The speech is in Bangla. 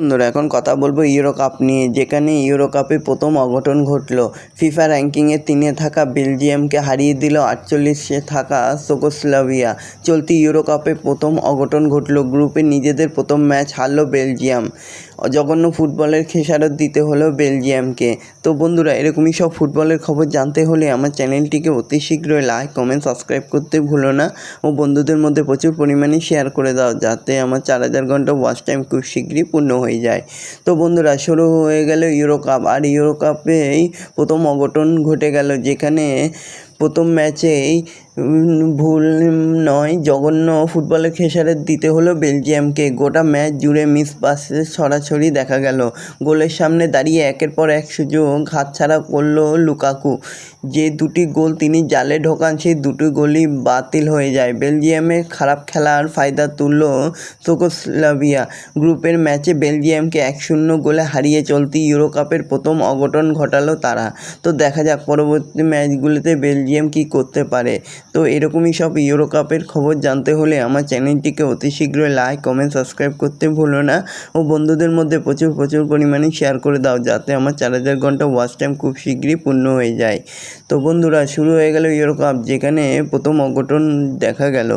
বন্ধুরা, এখন কথা বলব ইউরো কাপ নিয়ে। যেখানে ইউরো কাপে প্রথম অঘটন ঘটলো। ফিফা র্যাঙ্কিংয়ে তিনে থাকা বেলজিয়ামকে হারিয়ে দিল আটচল্লিশে থাকা সোকোস্লাভিয়া চলতি ইউরো কাপে প্রথম অঘটন ঘটলো গ্রুপে। নিজেদের প্রথম ম্যাচ হারলো বেলজিয়াম। জঘন্য ফুটবলের খেসারত দিতে হলো বেলজিয়ামকে। তো বন্ধুরা, এরকমই সব ফুটবলের খবর জানতে হলে আমার চ্যানেলটিকে অতি শীঘ্রই লাইক কমেন্ট সাবস্ক্রাইব করতে ভুলো না। ও বন্ধুদের মধ্যে প্রচুর পরিমাণে শেয়ার করে দাও, যাতে আমার চার হাজার ঘণ্টা ওয়াচ টাইম খুব শীঘ্রই পূর্ণ হয়ে যায়। তো বন্ধুরা, শুরু হয়ে গেল ইউরো কাপ আর ইউরো কাপেই প্রথম অঘটন ঘটে গেল যেখানে প্রথম ম্যাচেই ভুল নয়, জঘন্য ফুটবলের খেসারত দিতে হলো বেলজিয়ামকে গোটা ম্যাচ জুড়ে মিস পাসের ছড়াছড়ি দেখা গেল। গোলের সামনে দাঁড়িয়ে একের পর এক সুযোগ হাতছাড়া করল লুকাকু। যে দুটি গোল তিনি জালে ঢোকান, সেই দুটি গোলই বাতিল হয়ে যায়। বেলজিয়ামের খারাপ খেলার ফায়দা তুলল সোকোস্লাভিয়া গ্রুপের ম্যাচে বেলজিয়ামকে এক শূন্য গোলে হারিয়ে চলতি ইউরোকাপের প্রথম অঘটন ঘটালো তারা। তো দেখা যাক, পরবর্তী ম্যাচগুলিতে বেলজিয়াম কী করতে পারে। তো এরকমই সব ইউরো কাপের খবর জানতে হলে আমার চ্যানেলটিকে অতি শীঘ্রই লাইক কমেন্ট সাবস্ক্রাইব করতে ভুলো না। ও বন্ধুদের মধ্যে প্রচুর প্রচুর পরিমাণে শেয়ার করে দাও যাতে আমার চার হাজার ঘণ্টা ওয়াচ টাইম খুব শীঘ্রই পূর্ণ হয়ে যায়। তো বন্ধুরা, শুরু হয়ে গেল ইউরো কাপ যেখানে প্রথম অঘটন দেখা গেল।